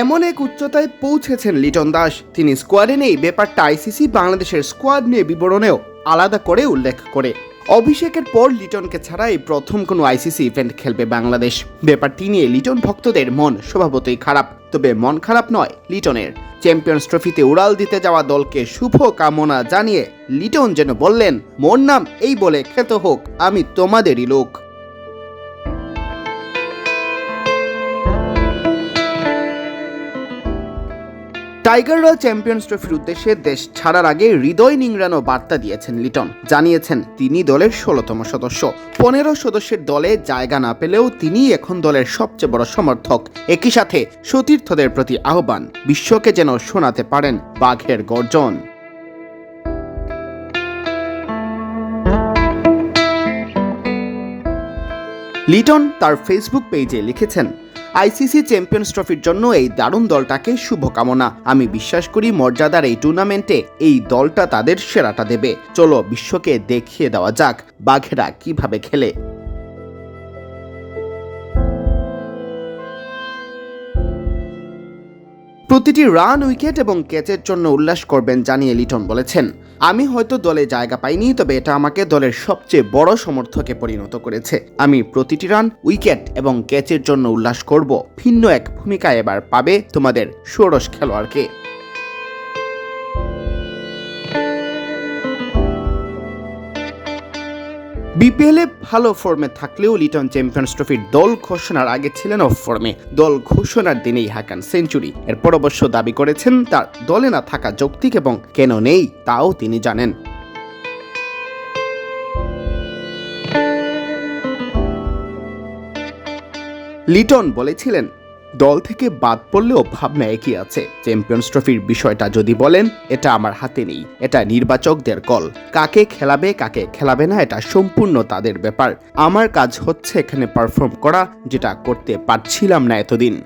এমন এক উচ্চতায় পৌঁছেছেন লিটন দাস। তিনি স্কোয়াডে নেই, ব্যাপারটা আইসিসি বাংলাদেশের স্কোয়াড নিয়ে বিবরণেও আলাদা করে উল্লেখ করে। অভিষেকের পর লিটনকে ছাড়া এই প্রথম কোনো আইসিসি ইভেন্ট খেলবে বাংলাদেশ। ব্যাপারটি নিয়ে লিটন ভক্তদের মন স্বভাবতই খারাপ, তবে মন খারাপ নয় লিটনের। চ্যাম্পিয়ন্স ট্রফিতে উড়াল দিতে যাওয়া দলকে শুভ কামনা জানিয়ে লিটন যেন বললেন মোর নাম এই বলে খ্যাত হোক, আমি তোমাদেরই লোক। টাইগাররা চ্যাম্পিয়ন্স ট্রফির উদ্দেশ্যে দেশ ছাড়ার আগে হৃদয় নিংড়ানো বার্তা দিয়েছেন লিটন। জানিয়েছেন, তিনি দলের ষোলতম সদস্য। পনেরো সদস্যের দলে জায়গা না পেলেও তিনি এখন দলের সবচেয়ে বড় সমর্থক। একই সাথে সতীর্থদের প্রতি আহ্বান, বিশ্বকে যেন শোনাতে পারেন বাঘের গর্জন। লিটন তার ফেসবুক পেজে লিখেছেন আইসিসি চ্যাম্পিয়ন্স ট্রফির জন্য এই দারুণ দলটাকে শুভকামনা। আমি বিশ্বাস করি মর্যাদার এই টুর্নামেন্টে এই দলটা তাদের সেরাটা দেবে। চলো বিশ্বকে দেখিয়ে দেওয়া যাক বাঘেরা কীভাবে খেলে। প্রতিটি রান, উইকেট এবং ক্যাচের জন্য উল্লাস করবেন, জানিয়ে লিটন বলেছেন। আমি হয়তো দলে জায়গা পাইনি, তবে এটা আমাকে দলের সবচেয়ে বড় সমর্থকে পরিণত করেছে। আমি প্রতিটি রান, উইকেট এবং ক্যাচের জন্য উল্লাস করব। ভিন্ন এক ভূমিকা এবার পাবে তোমাদের ষোড়শ খেলোয়াড়কে। বিপিএলে ভালো ফর্মে থাকলেও লিটন চ্যাম্পিয়ন্স ট্রফির দল ঘোষণার আগে ছিলেন অফ ফর্মে দল ঘোষণার দিনেই হাঁকান সেঞ্চুরি এরপর অবশ্য দাবি করেছেন, তার দলে না থাকা যৌক্তিক এবং কেন নেই তাও তিনি জানেন। লিটন বলেছিলেন দল থেকে বাদ পড়লেও ভাবনা একই আছে। চ্যাম্পিয়ন্স ট্রফির বিষয়টা যদি বলেন, এটা আমার হাতে নেই। এটা নির্বাচকদের কল। কাকে খেলাবে কাকে খেলাবে না, এটা সম্পূর্ণ তাদের ব্যাপার। আমার কাজ হচ্ছে এখানে পারফর্ম করা, যেটা করতে পারছিলাম না এতদিন।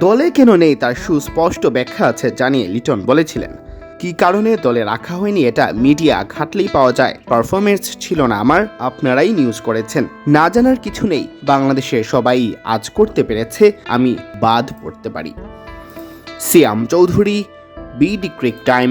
দলে কেন নেই তার সুস্পষ্ট ব্যাখ্যা আছে, জানিয়ে লিটন বলেছিলেন। কি কারণে দলে রাখা হয়নি এটা মিডিয়া ঘাটলেই পাওয়া যায়। পারফরমেন্স ছিল না আমার, আপনারাই নিউজ করেছেন। না জানার কিছু নেই, বাংলাদেশে সবাই আজ করতে পেরেছে, আমি বাদ পড়তে পারি। Siam Chowdhury BD cric time